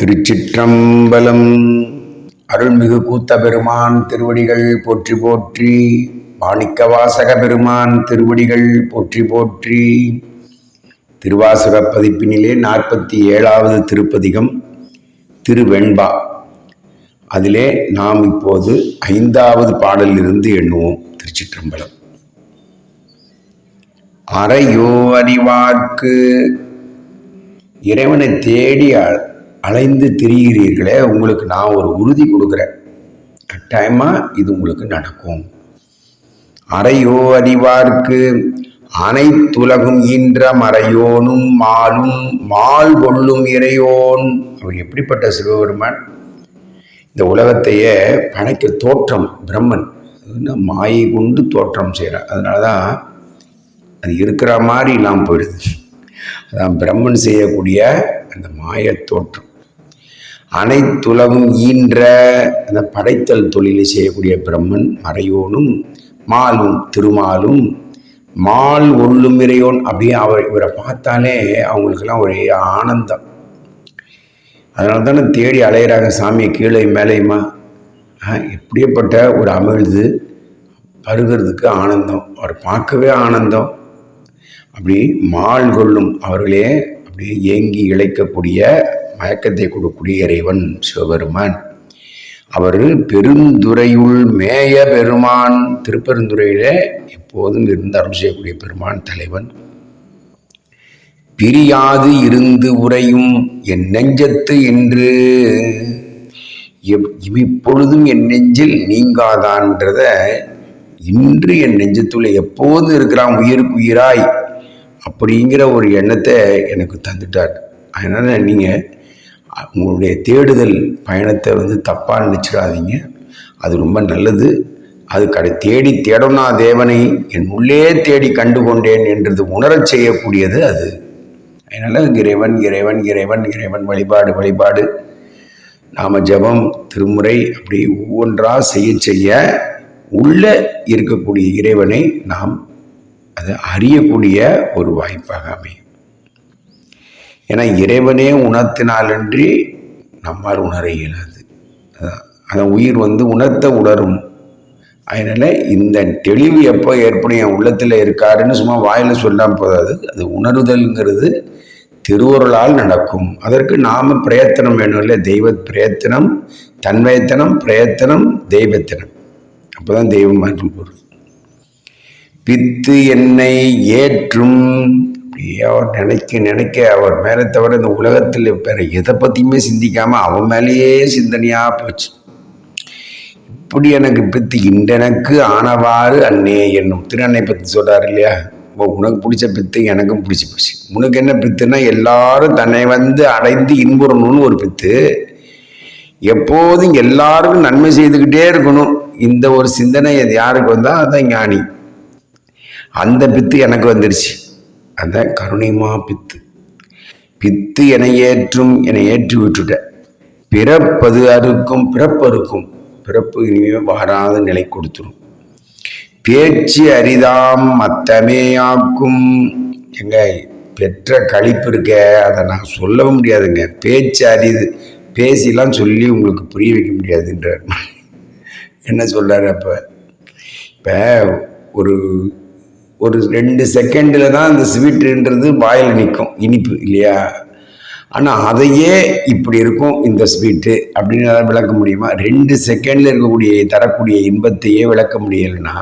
திருச்சிற்றம்பலம். அருள்மிகு கூத்த பெருமான் திருவடிகள் போற்றி போற்றி மாணிக்க வாசக பெருமான் திருவடிகள் போற்றி போற்றி. திருவாசக பதிப்பினிலே நாற்பத்தி ஏழாவது திருப்பதிகம் திருவெண்பா. அதிலே நாம் இப்போது ஐந்தாவது பாடலிலிருந்து எண்ணுவோம் திருச்சிற்றம்பலம். அறையோ அறிவார்க்கு இறைவனை தேடி அலைந்து திரிகிறீர்களே உங்களுக்கு நான் ஒரு உறுதி கொடுக்குறேன். கட்டாயமாக இது உங்களுக்கு நடக்கும். அறையோ அறிவார்க்கு அனைத்துலகும் ஈன்ற மறையோனும் மாலும் மால் கொள்ளும் இறையோன். அவர் எப்படிப்பட்ட சிவபெருமான்? இந்த உலகத்தையே படைக்க தோற்றம் பிரம்மன். மாயை கொண்டு தோற்றம் செய்கிறார். அதனால தான் அது இருக்கிற மாதிரி இல்லாமல் போயிடுது. அதான் பிரம்மன் செய்யக்கூடிய அந்த மாயத் தோற்றம். அனைத்துலகும் ஈன்ற அந்த படைத்தல் தொழிலை செய்யக்கூடிய பிரம்மன் மறையோனும் மாலும் திருமாலும் மால் ஒள்ளும் இறையோன் அப்படியே அவர் இவரை பார்த்தாலே அவங்களுக்கெல்லாம் ஒரே ஆனந்தம். அதனால தானே தேடி அலையிறாங்க சாமியை கீழே மேலேயுமா? ஆ, எப்படியப்பட்ட ஒரு அமிழ்து பருகிறதுக்கு ஆனந்தம். அவர் பார்க்கவே ஆனந்தம். அப்படி மால் கொள்ளும் அவர்களே அப்படியே ஏங்கி இழைக்கக்கூடிய மயக்கத்தை கொடுக்கக்கூடிய இறைவன் சிவபெருமான். அவர் பெருந்துறையுள் மேய பெருமான் திருப்பெருந்துறையில எப்போதும் இருந்து அருள் செய்யக்கூடிய பெருமான் தலைவன். பிரியாது இருந்து உறையும் என் நெஞ்சத்து என்று எப்- என் நெஞ்சில் நீங்காதான்றத இன்று என் நெஞ்சத்துள்ள எப்போதும் இருக்கிறான் உயிருக்கு உயிராய் அப்படிங்கிற ஒரு எண்ணத்தை எனக்கு தந்துட்டார். அதனால் நீங்கள் உங்களுடைய தேடுதல் பயணத்தை வந்து தப்பாக நினச்சிடாதீங்க. அது ரொம்ப நல்லது. அது கடை தேடி தேடனா தேவனை என் உள்ளே தேடி கண்டு கொண்டேன் என்றது உணரச் செய்யக்கூடியது அது. அதனால் இறைவன் இறைவன் இறைவன் இறைவன் வழிபாடு வழிபாடு. நாம் ஜெபம் திருமுறை அப்படி ஒவ்வொன்றாக செய்ய செய்ய உள்ளே இருக்கக்கூடிய இறைவனை நாம் அதை அறியக்கூடிய ஒரு வாய்ப்பாக அமையும். ஏன்னா இறைவனே உணர்த்தினாலன்றி நம்மால் உணர இயலாது. அந்த உயிர் வந்து உணர்த்த உணரும். அதனால் இந்த தெளிவு எப்போ ஏற்படும் என் உள்ளத்தில் இருக்காருன்னு சும்மா வாயில் சொல்லாமல் போதாது. அது உணருதல்ங்கிறது திருவருளால் நடக்கும். அதற்கு நாம் பிரயத்தனம் வேணும் இல்லை தெய்வ பிரயத்தனம் தன்வயத்தனம் பிரயத்தனம் தெய்வத்தனம். அப்போ தான் தெய்வம் அருள் பொருள் பித்து என்னை ஏற்றும் அவர் நினைக்க நினைக்க அவர் மேலே தவிர இந்த உலகத்தில் வேற எதை பற்றியுமே சிந்திக்காமல் அவன் மேலேயே சிந்தனையாக போச்சு. இப்படி எனக்கு பித்து இன்றெனக்கு ஆனவாறு அண்ணே என்னும் திருஅன்னை பற்றி சொல்கிறார் இல்லையா? இப்போ உனக்கு பிடிச்ச பித்து எனக்கும் பிடிச்சி போச்சு. உனக்கு என்ன பித்துன்னா எல்லாரும் தன்னை வந்து அடைந்து இன்புறணும்னு ஒரு பித்து. எப்போதும் எல்லாருக்கும் நன்மை செய்துக்கிட்டே இருக்கணும். இந்த ஒரு சிந்தனை அது யாருக்கு வந்தால் அதான் ஞானி. அந்த பித்து எனக்கு வந்துருச்சு. அதான் கருணைமா பித்து. பித்து என ஏற்றும் என ஏற்றி விட்டுட்ட. பிறப்பது அறுக்கும் பிறப்பறுக்கும் பிறப்பு இனிமே வாராத நிலை கொடுத்துரும். பேச்சு அரிதாம் மத்தமேயாக்கும் எங்க பெற்ற கழிப்பு இருக்க அதை நான் சொல்லவும் முடியாதுங்க. பேச்சு அரிது பேசிலாம் சொல்லி உங்களுக்கு புரிய வைக்க முடியாதுன்றார். என்ன சொல்கிறார் அப்போ? இப்போ ஒரு ஒரு ரெண்டு செகண்டில் தான் அந்த ஸ்வீட்டுன்றது வாயில் நிற்கும் இனிப்பு இல்லையா? ஆனால் அதையே இப்படி இருக்கும் இந்த ஸ்வீட்டு அப்படின்னு விளக்க முடியுமா? ரெண்டு செகண்டில் இருக்கக்கூடிய தரக்கூடிய இன்பத்தையே விளக்க முடியலைன்னா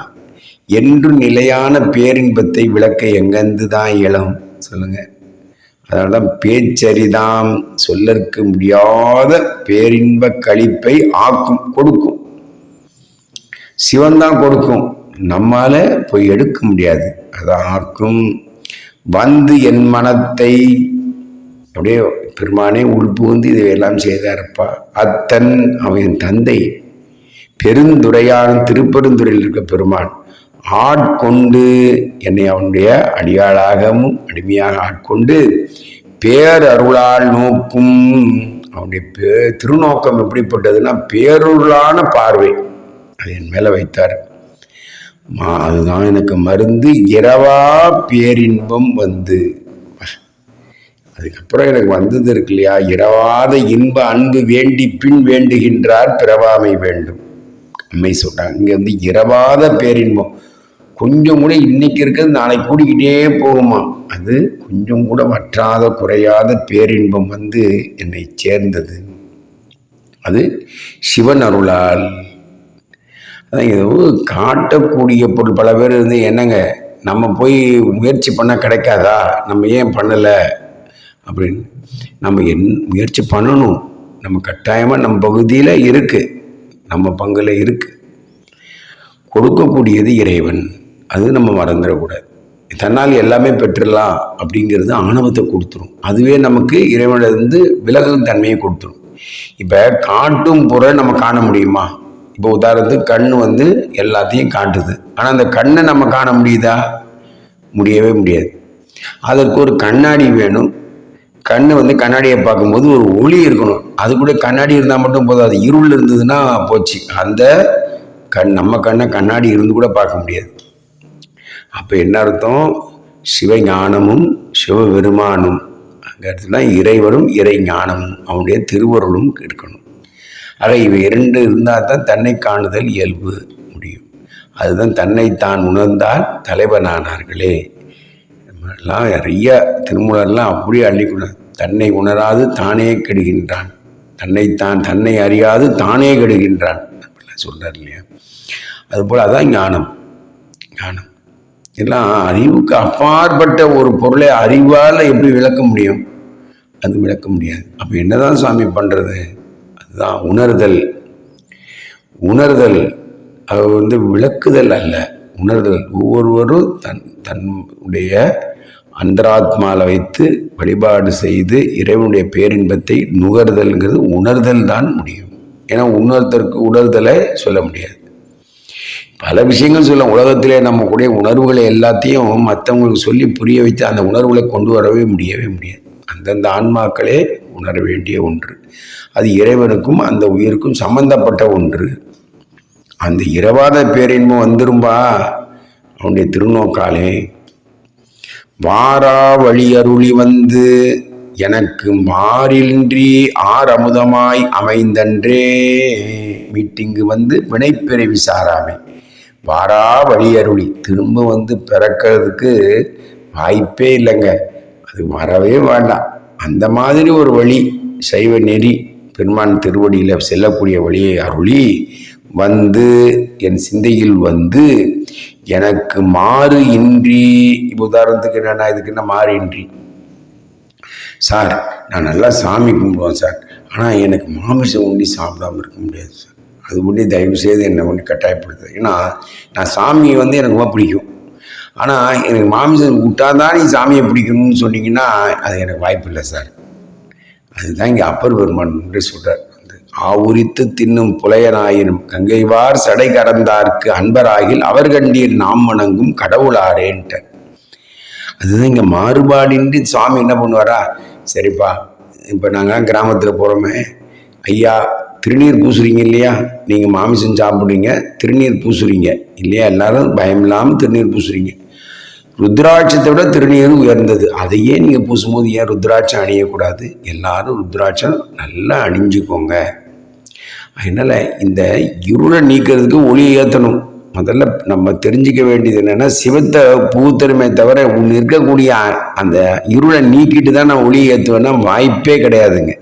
என்று நிலையான பேரின்பத்தை விளக்க எங்கேருந்து தான் இயலும்? சொல்லுங்கள் அதனால தான் பேச்சரிதாம் சொல்லற்கு முடியாத பேரின்ப கழிப்பை ஆக்கும் கொடுக்கும். சிவன் தான் கொடுக்கும். நம்மால் போய் எடுக்க முடியாது. அது ஆக்கும் வந்து என் மனத்தை அப்படியே பெருமானே உள்புகுந்து இதையெல்லாம் செய்தாரப்பா. அத்தன் அவன் தந்தை பெருந்துரையான திருப்பெருந்துறையில் இருக்க பெருமான். ஆட்கொண்டு என்னை அவனுடைய அடியாளாகவும் அடிமையாக ஆட்கொண்டு பேரருளால் நோக்கும் அவனுடைய பே திருநோக்கம் எப்படிப்பட்டதுன்னா பேரருளான பார்வை. அது என் மேலே வைத்தார். அதுதான் எனக்கு மருந்து. இரவா பேரின்பம் வந்து. அதுக்கப்புறம் எனக்கு வந்தது இருக்கு இல்லையா? இரவாத இன்ப அன்பு வேண்டி பின் வேண்டுகின்றார் பிறவாமை வேண்டும். அம்மை சொல்றாங்க இங்க வந்து இரவாத பேரின்பம். கொஞ்சம் கூட இன்னைக்கு இருக்கிறது நாளைக்கு கூடிக்கிட்டே போகுமா? அது கொஞ்சம் கூட வற்றாத குறையாத பேரின்பம் வந்து என்னை சேர்ந்தது. அது சிவன் அருளால் அதான் காட்டக்கூடிய பொருள். பல பேர் வந்து என்னங்க நம்ம போய் முயற்சி பண்ணால் கிடைக்காதா? நம்ம ஏன் பண்ணலை? அப்படின்னு. நம்ம என் முயற்சி பண்ணணும். நம்ம கட்டாயமாக நம்ம பகுதியில் இருக்குது நம்ம பங்கில் இருக்குது கொடுக்கக்கூடியது இறைவன். அது நம்ம மறந்துடக்கூடாது. தன்னால் எல்லாமே பெற்றுடலாம் அப்படிங்கிறது ஆணவத்தை கொடுத்துரும். அதுவே நமக்கு இறைவனிலிருந்து விலகும் தன்மையை கொடுத்துரும். இப்போ காட்டும் பொருளை நம்ம காண முடியுமா? இப்போ உதாரணத்துக்கு கண் வந்து எல்லாத்தையும் காட்டுது. ஆனால் அந்த கண்ணை நம்ம காண முடியுதா? முடியவே முடியாது. அதற்கு ஒரு கண்ணாடி வேணும். கண் வந்து கண்ணாடியை பார்க்கும்போது ஒரு ஒளி இருக்கணும். அது கூட கண்ணாடி இருந்தால் மட்டும் போதும். அது இருள் இருந்ததுன்னா போச்சு. அந்த கண் நம்ம கண்ணை கண்ணாடி இருந்து கூட பார்க்க முடியாது. அப்போ என்ன அர்த்தம்? சிவஞானமும் சிவபெருமானும். அங்கே இடத்துல இறைவனும் இறை ஞானமும் அவனுடைய திருவருளும் இருக்கணும். ஆக இவை இரண்டு இருந்தால் தான் தன்னை காணுதல் இயல்பு முடியும். அதுதான் தன்னை தான் உணர்ந்தால் தலைவனானார்களே. எல்லாம் நிறைய திருமூலர்லாம் அப்படியே அள்ளிக்கூடாது தன்னை உணராது தானே கெடுகின்றான். தன்னைத்தான் தன்னை அறியாது தானே கெடுகின்றான். அப்படிலாம் சொல்கிறார் இல்லையா? அதுபோல் அதான் ஞானம். ஞானம். எல்லாம் அறிவுக்கு அப்பாற்பட்ட ஒரு பொருளை அறிவால் எப்படி விளக்க முடியும்? அது விளக்க முடியாது. அப்போ என்னதான் சாமி பண்ணுறது தான் உணர்தல். உணர்தல் அது வந்து விளக்குதல் அல்ல. உணர்தல் ஒவ்வொருவரும் தன் தன்னுடைய அந்தராத்மாவில் வைத்து வழிபாடு செய்து இறைவனுடைய பேரின்பத்தை நுகர்தல்ங்கிறது உணர்தல் தான் முடியும். ஏன்னா உணர்தற்கு உணர்தலை சொல்ல முடியாது. பல விஷயங்கள் சொல்ல உலகத்திலே நம்ம கூடிய உணர்வுகளை எல்லாத்தையும் மற்றவங்களுக்கு சொல்லி புரிய வைத்து அந்த உணர்வுகளை கொண்டு வரவே முடியவே முடியாது. அந்தந்த ஆன்மாக்களே உணர வேண்டிய ஒன்று. அது இறைவனுக்கும் அந்த உயிருக்கும் சம்பந்தப்பட்ட ஒன்று. அந்த இரவாத பேரின்மை வந்துரும்பா? அவனுடைய திருநோக்காலே. வாரா வழி அருளி வந்து எனக்கு மாறின்றி ஆரமுதமாய் அமைந்தன்றே. மீட்டிங்கு வந்து வினைப்பிறவி சாராமை வாரா வழி அருளி. திரும்ப வந்து பிறக்கிறதுக்கு வாய்ப்பே இல்லைங்க. அது வரவே வேண்டாம். அந்த மாதிரி ஒரு வழி சைவ நெறி பெருமான் திருவடியில் செல்லக்கூடிய வழியை அருளி வந்து என் சிந்தையில் வந்து எனக்கு மாறு இன்றி இப்போ உதாரணத்துக்கு என்னென்னா இதுக்கு என்ன மாறு இன்றி? சார் நான் நல்லா சாமி கும்பிடுவேன் சார். ஆனால் எனக்கு மாமிசம் உண்டி சாப்பிடாம இருக்க முடியாது சார். அது ஒண்டி தயவு செய்து என்னை ஒன்று கட்டாயப்படுத்து ஏன்னா நான் சாமியை வந்து எனக்கு ரொம்ப பிடிக்கும். ஆனால் எனக்கு மாமிசம் விட்டாதான் நீ சாமியை பிடிக்கணும்னு சொன்னீங்கன்னா அது எனக்கு வாய்ப்பு இல்லை சார். அதுதான் இங்கே அப்பர் பெருமான் என்று சொல்கிறார் வந்து ஆவுரித்து தின்னும் புலையனாயினும் கங்கைவார் சடை கறந்தார்க்கு அன்பராகில் அவர் கண்டீர் நாம் வணங்கும் கடவுளாரேன்ட்ட. அதுதான் இங்கே மாறுபாடின்றி சாமி என்ன பண்ணுவாரா? சரிப்பா இப்போ நாங்கள் கிராமத்தில் போகிறோமே ஐயா திருநீர் பூசுறீங்க இல்லையா? நீங்கள் மாமிசம் சாப்பிட்றீங்க திருநீர் பூசுறீங்க. இல்லையா? எல்லாரும் பயம் இல்லாமல் திருநீர் பூசுறீங்க. ருத்ராட்சத்தை விட திருநீர் உயர்ந்தது. அதையே நீங்கள் பூசும்போது ஏன் ருத்ராட்சம் அணியக்கூடாது? எல்லாரும் ருத்ராட்சம் நல்லா அணிஞ்சுக்கோங்க. அதனால் இந்த இருளை நீக்கிறதுக்கு ஒளியை ஏற்றணும் முதல்ல நம்ம தெரிஞ்சிக்க வேண்டியது என்னென்னா சிவத்தை பூத்தருமே தவிர ஒன்று இருக்கக்கூடிய அந்த இருளை நீக்கிட்டு தான் நான் ஒளி ஏற்றுவேன்னா வாய்ப்பே கிடையாதுங்க.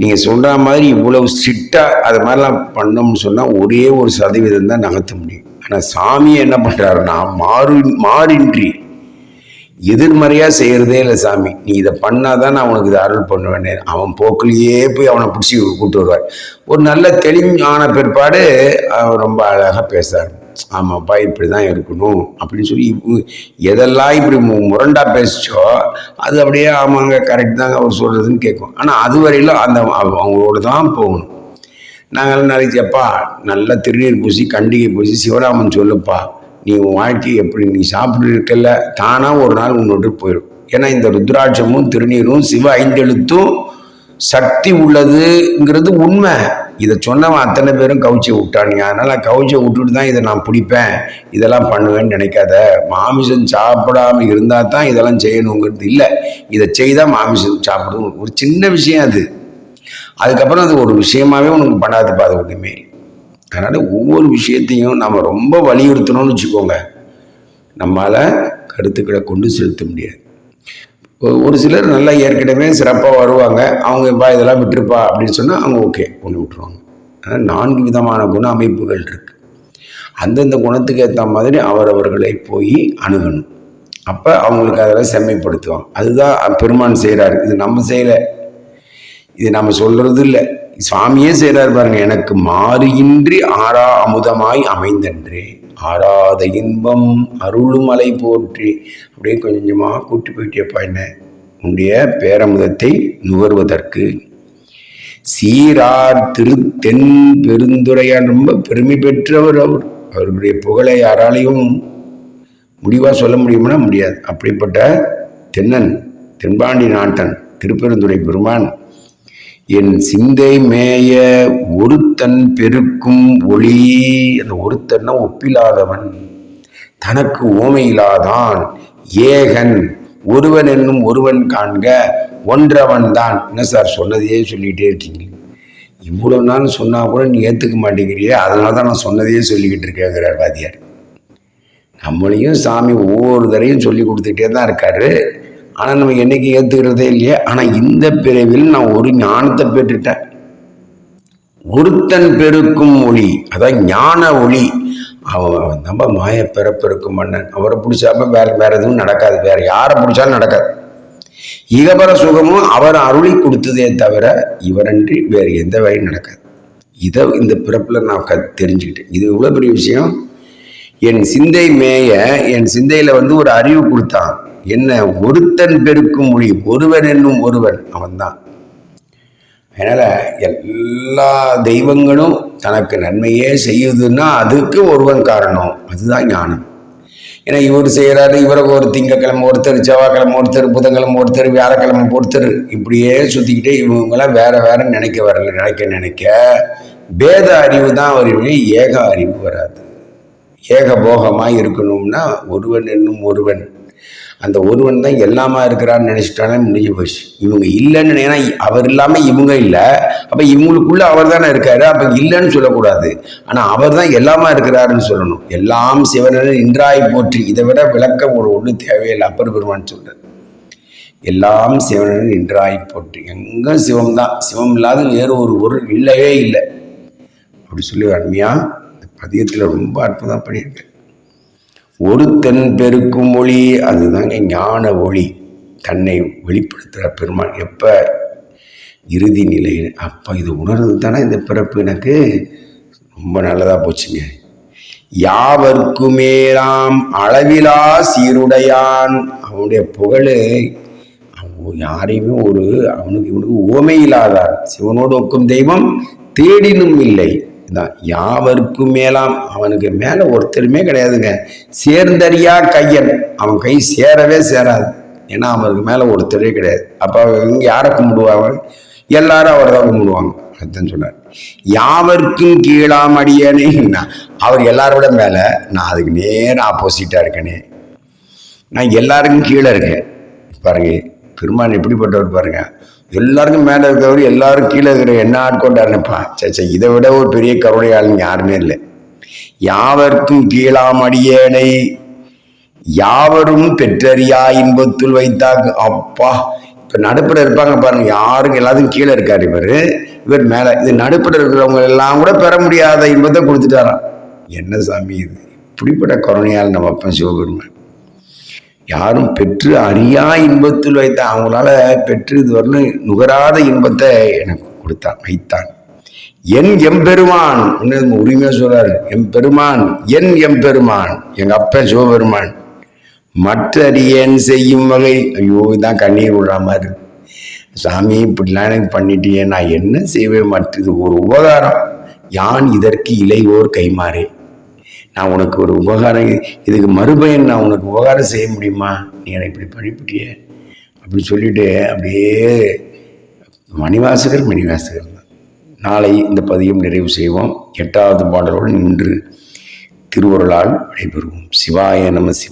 நீங்கள் சொல்கிற மாதிரி இவ்வளவு ஸ்ட்ரிக்டாக அது மாதிரிலாம் பண்ணோம்னு சொன்னால் ஒரே ஒரு சதவீதம் தான் நகர்த்த முடியும். ஆனால் சாமியை என்ன பண்ணுறாருன்னா மாறு மாறின்றி. எதிர்மறையாக செய்கிறதே இல்லை சாமி. நீ இதை பண்ணால் தான் நான் உனக்கு இதை அருள் பண்ணுவேனே. அவன் போக்கிலேயே போய் அவனை பிடிச்சி கூப்பிட்டு வருவார். ஒரு நல்ல தெளிவான பிற்பாடு அவன் ரொம்ப அழகாக பேசுகிறார் ஆமாப்பா இப்படி தான் இருக்கணும் அப்படின்னு சொல்லி எதெல்லாம் இப்படி முரண்டாக பேசிச்சோ அது அப்படியே ஆமாங்க கரெக்ட் தாங்க அவர் சொல்கிறதுன்னு கேட்கும். ஆனால் அது வரையிலும் அந்த அவ- அவங்களோட தான் போகணும். நாங்கள் நினைச்சப்பா நல்ல திருநீர் பூசி கண்டிகை பூசி சிவராமன் சொல்லுப்பா நீ உன் வாழ்க்கை எப்படி நீ சாப்பிட்டு இருக்கல தானாக ஒரு நாள் உன்னோட்டு போயிடும் ஏன்னா இந்த ருத்ராட்சமும் திருநீரும் சிவ ஐந்தெழுத்தும் சக்தி உள்ளதுங்கிறது உண்மை. இதை சொன்னவன் அத்தனை பேரும் கவுச்சி விட்டானுங்க அதனால் கவுச்சை விட்டுட்டு தான் இதை நான் பிடிப்பேன். இதெல்லாம் பண்ணுவேன்னு நினைக்காத. மாமிசம் சாப்பிடாம இருந்தால் தான் இதெல்லாம் செய்யணுங்கிறது இல்லை. இதை செய்தால் மாமிசம் சாப்பிடணும் ஒரு சின்ன விஷயம் அது. அதுக்கப்புறம் அது ஒரு விஷயமாவே உனக்கு பண்ணாதுப்பா அது ஒன்றுமே அதனால் ஒவ்வொரு விஷயத்தையும் நம்ம ரொம்ப வலியுறுத்தணும்னு வச்சுக்கோங்க. நம்மளால் கருத்துக்களை கொண்டு செலுத்த முடியாது. ஒரு சிலர் நல்லா ஏற்கனவே சிறப்பாக வருவாங்க. அவங்க இப்போ இதெல்லாம் விட்டுருப்பா அப்படின்னு சொன்னால் அவங்க ஓகே கொண்டு விட்டுருவாங்க. ஆனால் நான்கு விதமான குண அமைப்புகள் இருக்குது அந்தந்த குணத்துக்கு ஏற்ற மாதிரி அவரவர்களை போய் அணுகணும். அப்போ அவங்களுக்கு அதெல்லாம் செம்மைப்படுத்துவாங்க. அதுதான் பெருமான் செய்கிறாரு இது நம்ம செய்யலை இது நம்ம சொல்றது இல்லை சுவாமியே செய்கிறார் பாருங்க எனக்கு மாறுகின்றி ஆறா அமுதமாய் அமைந்தன்றே. ஆறாத இன்பம் அருளும் மலை போற்றி. அப்படியே கொஞ்சம் கொஞ்சமாக கூட்டி போயிட்டேப்பா என்ன? உன்னுடைய பேரமுதத்தை நுகர்வதற்கு. சீரார் திருத்தென் பெருந்துரையார் ரொம்ப பெருமை பெற்றவர் அவர். அவருடைய புகழை யாராலையும் முடிவாக சொல்ல முடியும்னா முடியாது. அப்படிப்பட்ட தென்னன் தென்பாண்டி நாட்டன் திருப்பெருந்துறை பெருமான் என் சிந்தை மேய ஒருத்தன் பெருக்கும் ஒளி. அந்த ஒருத்தன்னா ஒப்பில்லாதவன் தனக்கு ஓமையிலாதான் ஏகன். ஒருவன் என்னும் ஒருவன் காண்க ஒன்றவன் தான். என்ன சார் சொன்னதையே சொல்லிகிட்டே இருக்கீங்க? இவ்வளவு நாள் சொன்னால் கூட நீ ஏற்றுக்க மாட்டேங்கிறியே. அதனால தான் நான் சொன்னதையே சொல்லிக்கிட்டு இருக்கேங்கிறார் வாத்தியார். நம்மளையும் சாமி ஒவ்வொரு தரையும் சொல்லி கொடுத்துக்கிட்டே தான் இருக்காரு. ஆனால் நம்ம என்றைக்கு ஏற்றுக்கிறதே இல்லையே. ஆனால் இந்த பிறவில் நான் ஒரு ஞானத்தை பெற்றுட்டேன். ஒருத்தன் பெருக்கும் ஒளி அதான் ஞான ஒளி. அவன் அவன் நம்ம மாய பிறப்பெருக்கும் மன்னன். அவரை பிடிச்சாம வேற வேற எதுவும் நடக்காது. வேற யாரை பிடிச்சாலும் நடக்காது. இகபர சுகமும் அவர் அருளி கொடுத்ததே தவிர இவரன்றி வேறு எந்த வழியும் நடக்காது. இதை இந்த பிறப்பில் நான் க தெரிஞ்சுக்கிட்டேன். இது இவ்வளோ பெரிய விஷயம். என் சிந்தை மேய என் சிந்தையில் வந்து ஒரு அறிவு கொடுத்தான். என்ன ஒருத்தன் பெருக்கும் மொழி ஒருவன் என்னும் ஒருவன் அவன்தான். அதனால் எல்லா தெய்வங்களும் தனக்கு நன்மையே செய்யுதுன்னா அதுக்கு ஒருவன் காரணம். அதுதான் ஞானம். ஏன்னா இவர் செய்கிறாரு இவருக்கு ஒரு திங்கக்கிழமை ஒருத்தர் செவ்வாய்க்கிழமை ஒருத்தர் புதன்கிழமை ஒருத்தர் வியாழக்கிழமை ஒருத்தர் இப்படியே சுற்றிக்கிட்டே இவங்கெல்லாம் வேற வேற நினைக்க வரல நினைக்க நினைக்க பேத அறிவு தான் வருமே ஏக அறிவு வராது. ஏக போகமாக இருக்கணும்னா ஒருவன் என்னும் ஒருவன் அந்த ஒருவன் தான் எல்லாமா இருக்கிறான்னு நினச்சிட்டாலே முடிஞ்சு போச்சு. இவங்க இல்லைன்னு ஏன்னா அவர் இல்லாமல் இவங்க இல்லை. அப்போ இவங்களுக்குள்ள அவர் தானே இருக்காரு. அப்போ இல்லைன்னு சொல்லக்கூடாது. ஆனால் அவர் தான் எல்லாமா இருக்கிறாருன்னு சொல்லணும். எல்லாம் சிவனன் இன்றாய் போற்றி. இதை விட விளக்கம் ஒரு ஒன்றும் தேவையில்லை. அப்பர் பெருமான் சொல்றார். எல்லாம் சிவனன் இன்றாய் போற்றி. எங்கே சிவம் தான். சிவம் இல்லாத வேறு ஒரு பொருள் இல்லவே இல்லை. அப்படி சொல்லி அருமையா இந்த பதியத்தில் ரொம்ப அற்புதம் பண்ணியிருக்கேன் ஒருத்தன் பெருக்கும் ஒளி அதுதாங்க ஞான ஒளி. தன்னை வெளிப்படுத்துகிற பெருமான் எப்போ? இறுதி நிலை அப்போ இது உணர்ந்து தானே இந்த பிறப்பு எனக்கு? ரொம்ப நல்லதாக போச்சுங்க. யாவர்க்குமேலாம் அளவிலா சீருடையான். அவனுடைய புகழ் அவன் யாரையுமே ஒரு அவனுக்கு இவனுக்கு ஓமை இல்லாதார். சிவனோடு ஒக்கும் தெய்வம் தேடினும் இல்லை. தான். யாவருக்கும் மேலாம் அவனுக்கு மேலே ஒருத்தருமே கிடையாதுங்க. சேர்ந்தறியா கையன் அவன் கை சேரவே சேராது. ஏன்னா அவனுக்கு மேலே ஒருத்தரே கிடையாது. அப்போ இங்கே யாரை கும்பிடுவாங்க எல்லாரும் அவரை தான் கும்பிடுவாங்க. அதுதான் சொன்னார். யாவருக்கும் கீழாம் அடியேனே. அவர் எல்லாரோட மேலே நான் அதுக்கு நேர ஆப்போசிட்டாக இருக்கேனே. நான் எல்லாருக்கும் கீழே இருக்கேன். பாருங்க பெருமான் எப்படிப்பட்டவர் பாருங்கள் எல்லாருக்கும் மேலே இருக்கிறவர் எல்லாரும் கீழே இருக்கிற என்ன ஆட்கொண்டாருன்னுப்பா சே இதை விட ஒரு பெரிய கருணையாளன் யாருமே இல்லை. யாவர்க்கும் கீழாம் அடியேனை யாவரும் பெற்றறியா இன்பத்துள் வைத்தாங்க அப்பா இப்போ நடுப்புற இருப்பாங்க பாருங்க யாருக்கும் எல்லாத்துக்கும் கீழே இருக்காரு இவர். இவர் மேலே இது நடுப்புற இருக்கிறவங்க எல்லாம் கூட பெற முடியாத இன்பத்தை கொடுத்துட்டாராம். என்ன சாமி இது? இப்படிப்பட்ட கருணையால் நம்ம அப்பன் சிவபெருமான். யாரும் பெற்று அறியா இன்பத்தில் வைத்தான் அவங்களால பெற்று இது வரணும் நுகராத இன்பத்தை எனக்கு கொடுத்தான் வைத்தான். என் எம்பெருமான் இன்னும் உரிமையா சொல்றாரு? எம்பெருமான் என் எம்பெருமான் எங்க அப்பன் சிவபெருமான். மற்ற அடியேன் செய்யும் வகை ஐயோ இதான் கண்ணீர் விடுற மாதிரி. சாமி இப்படிலாம் எனக்கு பண்ணிட்டியே நான் என்ன செய்வேன்? மற்றது ஒரு உபகாரம். யான் இதற்கு இளையோர் கைமாறே நான் உனக்கு ஒரு உபகாரம் இதுக்கு மறுபயன் நான் உனக்கு உபகாரம் செய்ய முடியுமா? நீ எனக்கு இப்படி பண்ணிவிட்டியே அப்படி சொல்லிட்டு அப்படியே மணிவாசகர் மணிவாசகர் தான். நாளை இந்த பதியம் நிறைவு செய்வோம். எட்டாவது பாடலோடு நின்று திருவருளால் விடைபெறுவோம். சிவாய நம சிவ